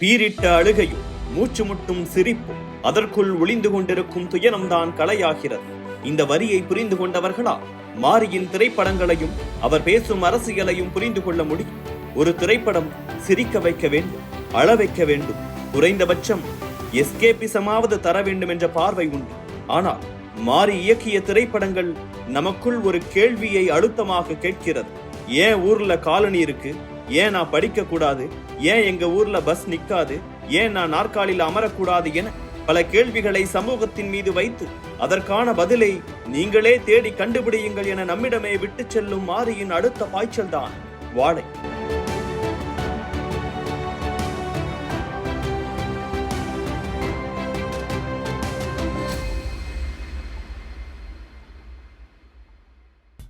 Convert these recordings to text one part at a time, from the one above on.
பீரிட்ட அழுகையும் மூச்சு முட்டும் சிரிப்பும் அதற்குள் ஒளிந்து கொண்டிருக்கும் துயரம்தான் கலையாகிறது. இந்த வரியை புரிந்து கொண்டவர்களா? மாரியின் திரைப்படங்களையும் அவர் பேசும் அரசியலையும் புரிந்து கொள்ள முடியும். ஒரு திரைப்படம் சிரிக்க வைக்க வேண்டும் அழ வைக்க வேண்டும். குறைந்தபட்சம் எஸ்கேபிசமாவது தர வேண்டும் என்ற பார்வை உண்டு. ஆனால் மாறி இயக்கிய திரைப்படங்கள் நமக்குள் ஒரு கேள்வியை அழுத்தமாக கேட்கிறது. ஏன் ஊர்ல காலனி இருக்கு? ஏன் நான் படிக்கக்கூடாது? ஏன் எங்க ஊர்ல பஸ் நிற்காது ஏன் நான் நாற்காலியில் அமரக்கூடாது என பல கேள்விகளை சமூகத்தின் மீது வைத்து அதற்கான பதிலை நீங்களே தேடி கண்டுபிடியுங்கள் என நம்மிடமே விட்டுச் செல்லும் மாரியின் அடுத்த பாய்ச்சல்தான் வாழை.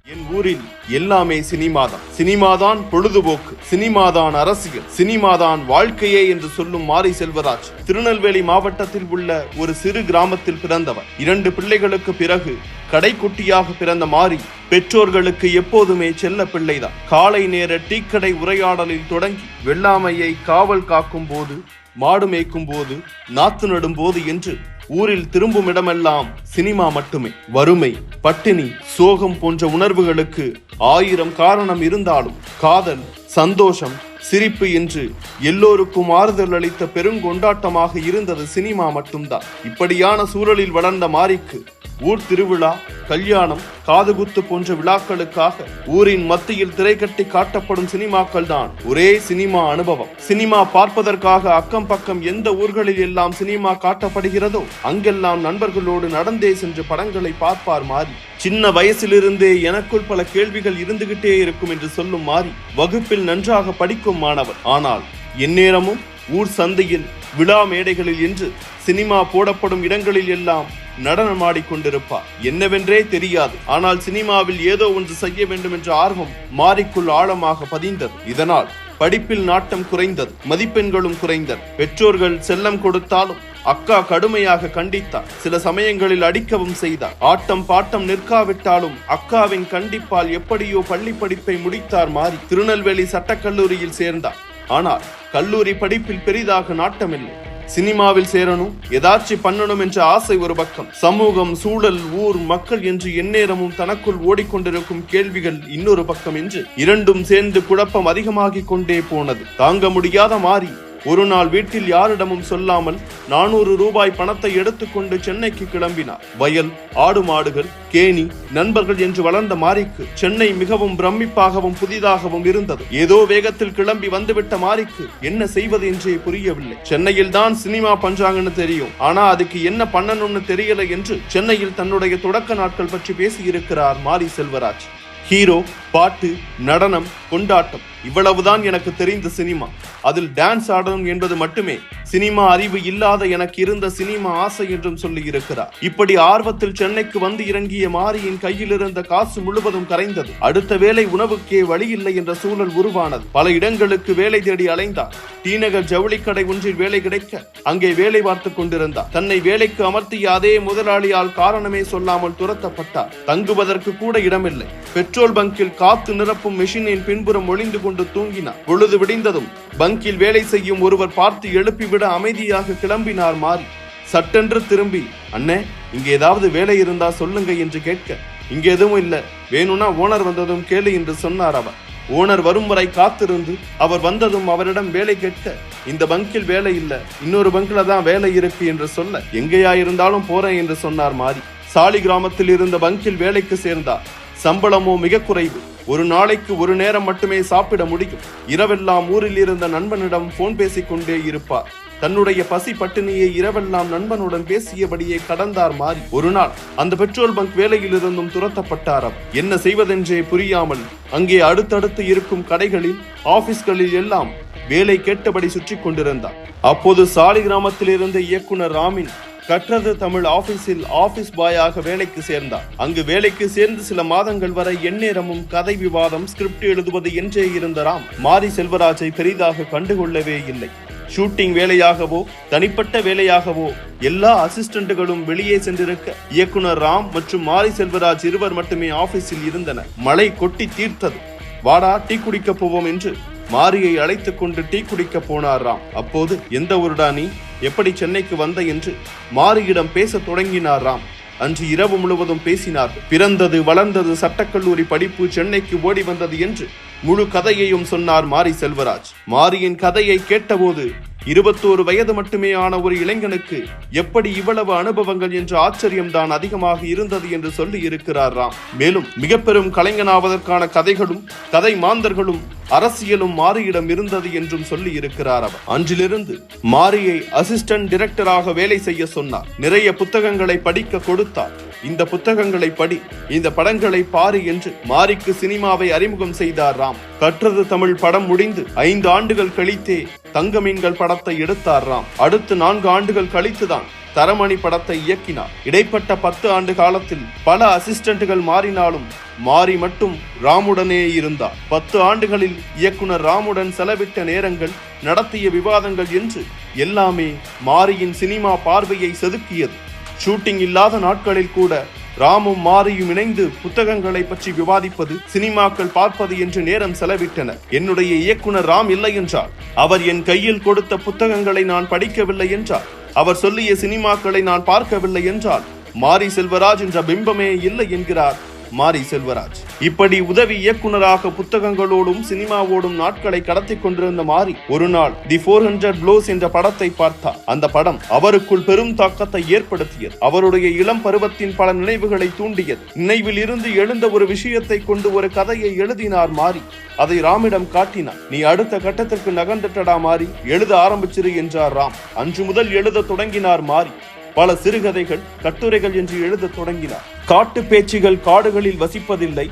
என் ஊரில் எல்லாமே சினிமாதான். சினிமாதான் பொழுதுபோக்கு. சினிமாதான் அரசியல் சினிமாதான் வாழ்க்கையே என்று சொல்லும் மாரி செல்வராஜ் திருநெல்வேலி மாவட்டத்தில் உள்ள ஒரு சிறு கிராமத்தில் பிறந்தவர். இரண்டு பிள்ளைகளுக்கு பிறகு கடைக்குட்டியாக பிறந்த மாரி பெற்றோர்களுக்கு எப்போதுமே செல்ல பிள்ளைதான். காலை நேர டீக்கடை உரையாடலில் தொடங்கி வெள்ளாமையை காவல் காக்கும் போது மாடு மேய்க்கும் போது நாத்து நடும் போது என்று ஊரில் திரும்பும் இடமெல்லாம் சினிமா மட்டுமே. வறுமை பட்டினி சோகம் போன்ற உணர்வுகளுக்கு ஆயிரம் காரணம் இருந்தாலும் காதல் சந்தோஷம் சிரிப்பு என்று எல்லோருக்கும் ஆறுதல் அளித்த பெருங்கொண்டாட்டமாக இருந்தது சினிமா மட்டும்தான். இப்படியான சூழலில் வளர்ந்த மாரிக்கு ஊர் திருவிழா கல்யாணம் காதுகுத்து போன்ற விழாக்களுக்காக ஊரின் மத்தியில் திரைக்கட்டி காட்டப்படும் சினிமாக்கள் தான் ஒரே சினிமா அனுபவம். சினிமா பார்ப்பதற்காக அக்கம் பக்கம் எந்த ஊர்களில் எல்லாம் சினிமா காட்டப்படுகிறதோ அங்கெல்லாம் நண்பர்களோடு நடந்தே சென்று படங்களை பார்ப்பார் மாறி. சின்ன வயசிலிருந்தே எனக்குள் பல கேள்விகள் இருந்துகிட்டே இருக்கும் என்று சொல்லும் மாறி வகுப்பில் நன்றாக படிக்கும் மாணவர். ஆனால் எந்நேரமும் ஊர் சந்தையில் விழா மேடைகளில் என்று சினிமா போடப்படும் இடங்களில் எல்லாம் நடனமாடிக் கொண்டிருப்பார் என்னவென்றே தெரியாது. ஆனால் சினிமாவில் ஏதோ ஒன்று செய்ய வேண்டும் என்ற ஆர்வம் மாரிக்குள் ஆழமாக பதிந்தது. இதனால் படிப்பில் நாட்டம் குறைந்தது மதிப்பெண்களும் குறைந்தது. பெற்றோர்கள் செல்லம் கொடுத்தாலும் அக்கா கடுமையாக கண்டித்தார். சில சமயங்களில் அடிக்கவும் செய்தார். ஆட்டம் பாட்டம் நிற்காவிட்டாலும் அக்காவின் கண்டிப்பால் எப்படியோ பள்ளி படிப்பை முடித்தார் மாறி திருநெல்வேலி சட்டக்கல்லூரியில் சேர்ந்தார். ஆனால் கல்லூரி படிப்பில் பெரிதாக நாட்டமில்லை. சினிமாவில் சேரணும் ஏதாச்சும் பண்ணணும் என்ற ஆசை ஒரு பக்கம். சமூகம் சூழல் ஊர் மக்கள் என்று எந்நேரமும் தனக்குள் ஓடிக்கொண்டிருக்கும் கேள்விகள் இன்னொரு பக்கம் என்று. இரண்டும் சேர்ந்து குழப்பம் அதிகமாகிக் கொண்டே போனது. தாங்க முடியாத மாறி. ஒரு நாள் வீட்டில் யாரிடமும் சொல்லாமல் நானூறு ரூபாய் பணத்தை எடுத்துக்கொண்டு சென்னைக்கு கிளம்பினார். வயல் ஆடு மாடுகள் கேணி நண்பர்கள் என்று வளர்ந்த மாரிக்கு சென்னை மிகவும் பிரமிப்பாகவும் புதிதாகவும் இருந்தது. ஏதோ வேகத்தில் கிளம்பி வந்துவிட்ட மாரிக்கு என்ன செய்வது என்றே புரியவில்லை. சென்னையில் தான் சினிமா பண்றாங்கன்னு தெரியும். ஆனா அதுக்கு என்ன பண்ணணும்னு தெரியல என்று சென்னையில் தன்னுடைய தொடக்க நாட்கள் பற்றி பேசியிருக்கிறார் மாரி செல்வராஜ். ஹீரோ பாட்டு நடனம் கொண்டாட்டம். இவ்வளவுதான் எனக்கு தெரிந்த சினிமா. அதில் டான்ஸ் ஆடணும் என்பது மட்டுமே. சினிமா அறிவு இல்லாத எனக்கு இருந்த சினிமா ஆசை என்றும் சொல்லி இருக்கிறார். இப்படி ஆர்வத்தில் சென்னைக்கு வந்து இறங்கிய மாரியின் கையில் இருந்த காசு முழுவதும் கரைந்தது. அடுத்த வேலை உணவுக்கே வழி இல்லை என்ற சூழல் உருவானது. பல இடங்களுக்கு வேலை தேடி அலைந்தார் டீநகர் ஜவுளிக்கடை ஒன்றில் வேலை கிடைக்க அங்கே வேலை பார்த்துக் கொண்டிருந்தார் தன்னை வேலைக்கு அமர்த்திய அதே முதலாளியால் காரணமே சொல்லாமல் துரத்தப்பட்டார். தங்குவதற்கு கூட இடமில்லை. பெட்ரோல் பங்கில் காத்து நிரப்பும் மெஷினின் பின்புறம் ஒளிந்து கொண்டு தூங்கினார். பொழுது விடிந்ததும் பங்கில் வேலை செய்யும் ஒருவர் பார்த்து எழுப்பிவிட அமைதியாக கிளம்பினார் மாறி. சட்டென்று திரும்பி அண்ணே இங்க ஏதாவது வேலை இருந்தா சொல்லுங்க என்று கேட்க இங்க எதுவும் இல்ல. வேணும்னா ஓனர் வந்ததும் கேளு என்று சொன்னார் அவர். ஓனர் வரும் வரை காத்திருந்து அவர் வந்ததும் அவரிடம் வேலை கேட்க இந்த பங்கில் வேலை இல்ல. இன்னொரு பங்கில தான் வேலை இருக்கு என்று சொல்ல எங்கேயா இருந்தாலும் போறேன் என்று சொன்னார் மாறி. சாலி கிராமத்தில் இருந்த பங்கில் வேலைக்கு சேர்ந்தார். சம்பளமோ மிக குறைவு. ஒரு நாளைக்கு ஒரு நேரம் மட்டுமே சாப்பிட முடியும். இரவெல்லாம் ஊரில் இருந்த நண்பனிடம் போன் பேசிக்கொண்டே இருப்பார். தன்னுடைய பசி பட்டினியை இரவெல்லாம் நண்பனுடன் பேசியபடியே கடந்தார் மாறி. ஒரு நாள் அந்த பெட்ரோல் பங்க் வேலையிலிருந்தும் துரத்தப்பட்டார் அவர். என்ன செய்வதென்றே புரியாமல் அங்கே அடுத்தடுத்து இருக்கும் கடைகளில் ஆபீஸ்களில் எல்லாம் வேலை கேட்டபடி சுற்றி கொண்டிருந்தார் அப்போது சாலி கிராமத்தில் இருந்த இயக்குனர் ராமின் கற்றது தமிழ் ஆபீஸில் ஆபீஸ் பாயாக வேலைக்கு சேர்ந்தார். அங்கு வேலைக்கு சேர்ந்து சில மாதங்கள் வரை எந்நேரமும் கதை விவாதம் ஸ்கிரிப்ட் எழுதுவது என்றே இருந்த ராம் மாரி செல்வராஜை பெரிதாக கண்டுகொள்ளவே இல்லை. ஷூட்டிங் வேலையாகவோ தனிப்பட்ட வேலையாகவோ எல்லா அசிஸ்டன்ட்டுகளும் வெளியே சென்றிருக்க இயக்குனர் ராம் மற்றும் மாரி செல்வராஜ் இருவர் மட்டுமே ஆபீஸில் இருந்தனர். மழை கொட்டி தீர்த்தது. வாடா டீ குடிக்க போவோம் என்று மாரியை அழைத்துக் கொண்டு டீ குடிக்க போனார் ராம். அப்போது எந்த ஊருடா நீ? எப்படி சென்னைக்கு வந்த என்று மாரியிடம் பேசத் தொடங்கினார் ராம். அன்று இரவு முழுவதும் பேசினார். பிறந்தது வளர்ந்தது சட்டக்கல்லூரி படிப்பு சென்னைக்கு ஓடி வந்தது என்று முழு கதையையும் சொன்னார் மாரி செல்வராஜ். மாரியின் கதையை கேட்டபோது இருபத்தோரு வயது மட்டுமே ஆன ஒரு இளைஞனுக்கு எப்படி இவ்வளவு அனுபவங்கள் என்ற ஆச்சரியம்தான் அதிகமாக இருந்தது என்று சொல்லி இருக்கிறார் ராம். மேலும் மிக பெரும் கலைஞனாவதற்கான கதைகளும் கதை மாந்தர்களும் அரசியலும் மாரியிடம் இருந்தது என்றும் சொல்லி இருக்கிறார் அவர். அன்றிலிருந்து மாரியை அசிஸ்டன்ட் டிரெக்டராக வேலை செய்ய சொன்னார். நிறைய புத்தகங்களை படிக்க கொடுத்தார். இந்த புத்தகங்களை படி இந்த படங்களை பாரு என்று மாரிக்கு சினிமாவை அறிமுகம் செய்தார் ராம். கற்றது தமிழ் படம் முடிந்து ஐந்து ஆண்டுகள் கழித்தே தங்க மீன்கள் படத்தை எடுத்தார் ராம். அடுத்து நான்கு ஆண்டுகள் கழித்துதான் தரமணி படத்தை இயக்கினார். இடைப்பட்ட பத்து ஆண்டு காலத்தில் பல அசிஸ்டண்ட்டுகள் மாறினாலும் மாறி மட்டும் ராமுடனே இருந்தார். பத்து ஆண்டுகளில் இயக்குனர் ராமுடன் செலவிட்ட நேரங்கள் நடத்திய விவாதங்கள் என்று எல்லாமே மாரியின் சினிமா பார்வையை செதுக்கியது. ஷூட்டிங் இல்லாத நாட்களில் கூட ராமும் மாரியும் இணைந்து புத்தகங்களை பற்றி விவாதிப்பது சினிமாக்கள் பார்ப்பது என்று நேரம் செலவிட்டனர் என்னுடைய இயக்குனர் ராம் இல்லை என்றார். அவர் என் கையில் கொடுத்த புத்தகங்களை நான் படிக்கவில்லை என்றார். அவர் சொல்லிய சினிமாக்களை நான் பார்க்கவில்லை என்றால் மாரி செல்வராஜ் என்ற பிம்பமே இல்லை என்கிறார். மாரி செல்வராஜ். இப்படி உதவி இயக்குனராக புத்தகங்களோடும் சினிமாவோடும் நாட்களை கடத்திக் கொண்டிருந்த மாரி ஒரு நாள் தி போர் ஹண்ட்ரட் ப்ளோஸ் என்ற படத்தை பார்த்தார். அந்த படம் அவருக்குள் பெரும் தாக்கத்தை ஏற்படுத்தியது. அவருடைய இளம் பருவத்தின் பல நினைவுகளை தூண்டியது. நினைவில் இருந்து எழுந்த ஒரு விஷயத்தை கொண்டு ஒரு கதையை எழுதினார் மாரி. அதை ராமிடம் காட்டினார். நீ அடுத்த கட்டத்திற்கு நகர்ந்துட்டடா மாறி எழுத ஆரம்பிச்சிரு என்றார் ராம். அன்று முதல் எழுத தொடங்கினார் மாறி பல சிறுகதைகள் கட்டுரைகள் என்று எழுதத் தொடங்கினார். காட்டு பேச்சுகள் காடுகளில் வசிப்பதில்லை.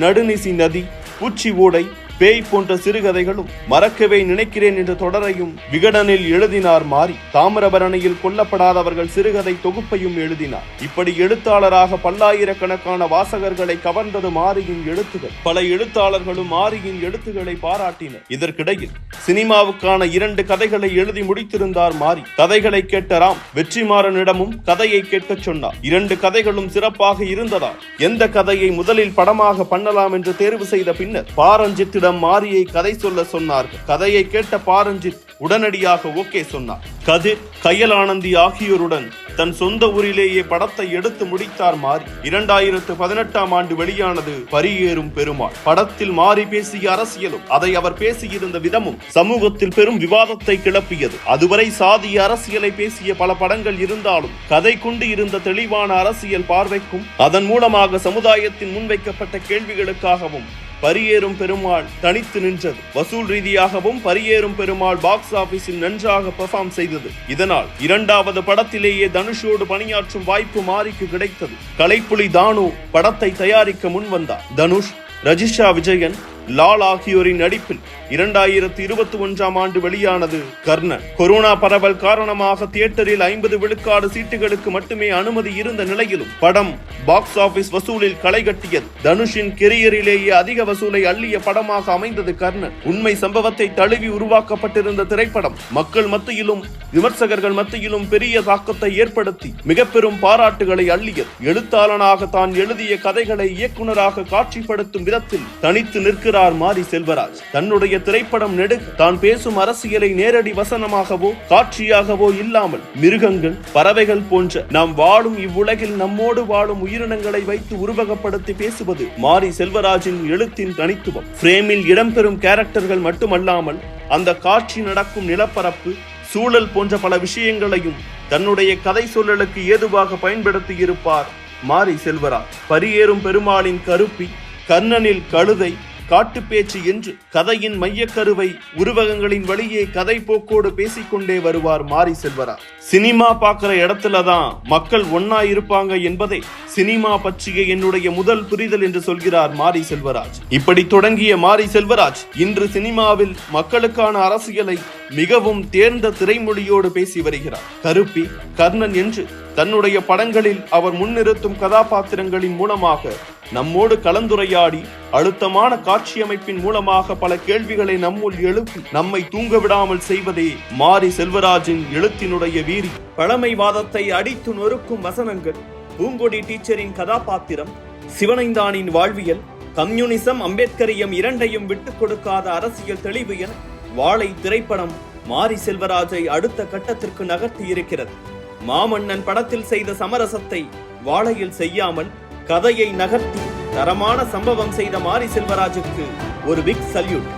நடுநிசி நதி பூச்சி ஓடை பேய் போன்ற சிறுகதைகளும் மறக்கவே நினைக்கிறேன் என்ற தொடரையும் விகடனில் எழுதினார் மாறி தாமிரபரணியில் கொல்லப்படாதவர்கள் சிறுகதை தொகுப்பையும் எழுதினார். இப்படி எழுத்தாளராக பல்லாயிரக்கணக்கான வாசகர்களை கவர்ந்தது மாரியின் எழுத்துகள். பல எழுத்தாளர்களும் மாரியின் எழுத்துக்களை பாராட்டினர். இதற்கிடையில் சினிமாவுக்கான இரண்டு கதைகளை எழுதி முடித்திருந்தார் மாறி கதைகளை கேட்ட ராம் வெற்றிமாறனிடமும் கதையை கேட்கச் சொன்னார். இரண்டு கதைகளும் சிறப்பாக இருந்ததால் எந்த கதையை முதலில் படமாக பண்ணலாம் என்று தேர்வு செய்த பின்னர் பாரஞ்சித்திடம் மாரியை கதை சொல்ல சொன்னார். கதையை கேட்ட பாரஞ்சித் உடனடியாக ஓகே சொன்னார். கதிர் கையலானந்தி ஆகியோருடன் தன் சொந்த ஊரிலேயே படத்தை எடுத்து முடித்தார் மாரி. இரண்டாயிரத்து பதினெட்டாம் ஆண்டு வெளியானது பரியேறும் பெருமாள். படத்தில் மாறி பேசிய அரசியலும் அதை அவர் பேசியிருந்த விதமும் சமூகத்தில் பெரும் விவாதத்தை கிளப்பியது. அதுவரை சாதிய அரசியலை பேசிய பல படங்கள் இருந்தாலும் கதை கொண்டு இருந்த தெளிவான அரசியல் பார்வைக்கும் அதன் மூலமாக சமுதாயத்தின் முன்வைக்கப்பட்ட கேள்விகளுக்காகவும் பரியேறும் பெருமாள் தனித்து நின்றது. வசூல் ரீதியாகவும் பரியேறும் பெருமாள் பாக்ஸ் ஆபீஸில் நன்றாக பெர்ஃபார்ம் செய்தது. இதனால் இரண்டாவது படத்திலேயே தனுஷோடு பணியாற்றும் வாய்ப்பு மாரிக்கு கிடைத்தது. கலைப்புலி தானு படத்தை தயாரிக்க முன்வந்தார். தனுஷ் ரஜிஷா விஜயன் லால் ஆகியோரின் நடிப்பில் இரண்டாயிரத்தி இருபத்தி ஒன்றாம் ஆண்டு வெளியானது கர்ணன். கொரோனா பரவல் காரணமாக தியேட்டரில் ஐம்பது விழுக்காடு சீட்டுகளுக்கு மட்டுமே அனுமதி இருந்த நிலையிலும் படம் பாக்ஸ் ஆபீஸ் வசூலில் களை கட்டியது. தனுஷின் கெரியரிலேயே அதிக வசூலை அள்ளிய படமாக அமைந்தது கர்ணன். உண்மை சம்பவத்தை தழுவி உருவாக்கப்பட்டிருந்த திரைப்படம் மக்கள் மத்தியிலும் விமர்சகர்கள் மத்தியிலும் பெரிய தாக்கத்தை ஏற்படுத்தி மிக பெரும் பாராட்டுகளை அள்ளியது. எழுத்தாளனாக தான் எழுதிய கதைகளை இயக்குநராக காட்சிப்படுத்தும் விதத்தில் தனித்து நிற்கிற நிற்கிறார் மாரி செல்வராஜ். தன்னுடைய திரைப்படம் நெடு தான் பேசும் அரசியலை நேரடி வசனமாகவோ காட்சியாகவோ இல்லாமல் மிருகங்கள் பறவைகள் போன்ற நாம் வாழும் இவ்வுலகில் நம்மோடு வாழும் உயிரினங்களை வைத்து உருவகப்படுத்தி பேசுவது மாரி செல்வராஜின் எழுத்தின் தனித்துவம். பிரேமில் இடம்பெறும் கேரக்டர்கள் மட்டுமல்லாமல் அந்த காட்சி நடக்கும் நிலப்பரப்பு சூழல் போன்ற பல விஷயங்களையும் தன்னுடைய கதை சூழலுக்கு ஏதுவாக பயன்படுத்தி இருப்பார் மாரி செல்வராஜ். பரியேறும் பெருமாளின் கருப்பி கர்ணனில் கழுதை காட்டுப்பேச்சு என்று கதையின் மையக்கருவை உருவகங்களின் வழியே கதை போக்கோடு பேசிக்கொண்டே வருவார் மாரி செல்வராஜ். சினிமா பார்க்குற இடத்துல தான் மக்கள் ஒன்னா இருப்பாங்க என்பதை சினிமா பற்றிய என்னுடைய முதல் புரிதல் என்று சொல்கிறார் மாரி செல்வராஜ். இப்படி தொடங்கிய மாரி செல்வராஜ் இன்று சினிமாவில் மக்களுக்கான அரசியலை மிகவும் தேர்ந்த திரைமொழியோடு பேசி வருகிறார். கருப்பி கர்ணன் என்று தன்னுடைய படங்களில் அவர் முன்னிறுத்தும் கதாபாத்திரங்களின் மூலமாக நம்மோடு கலந்துரையாடி அழுத்தமான காட்சியமைப்பின் மூலமாக பல கேள்விகளை நம்முள் எழுப்பி நம்மை தூங்க விடாமல் செய்வதே மாரி செல்வராஜின் எழுத்தினுடைய வீரி. பழமைவாதத்தை அடித்து நொறுக்கும் வசனங்கள். பூங்கொடி டீச்சரின் கதாபாத்திரம் சிவனைந்தானின் வாழ்வியல் கம்யூனிசம் அம்பேத்கரியம் இரண்டையும் விட்டுக் கொடுக்காத அரசியல் தெளிவு என வாழை திரைப்படம் மாரி செல்வராஜை அடுத்த கட்டத்திற்கு நகர்த்தி இருக்கிறது மாமன்னன் படத்தில் செய்த சமரசத்தை வாழையில் செய்யாமல் கதையை நகர்த்தி தரமான சம்பவம் செய்த மாரி செல்வராஜுக்கு ஒரு பிக் சல்யூட்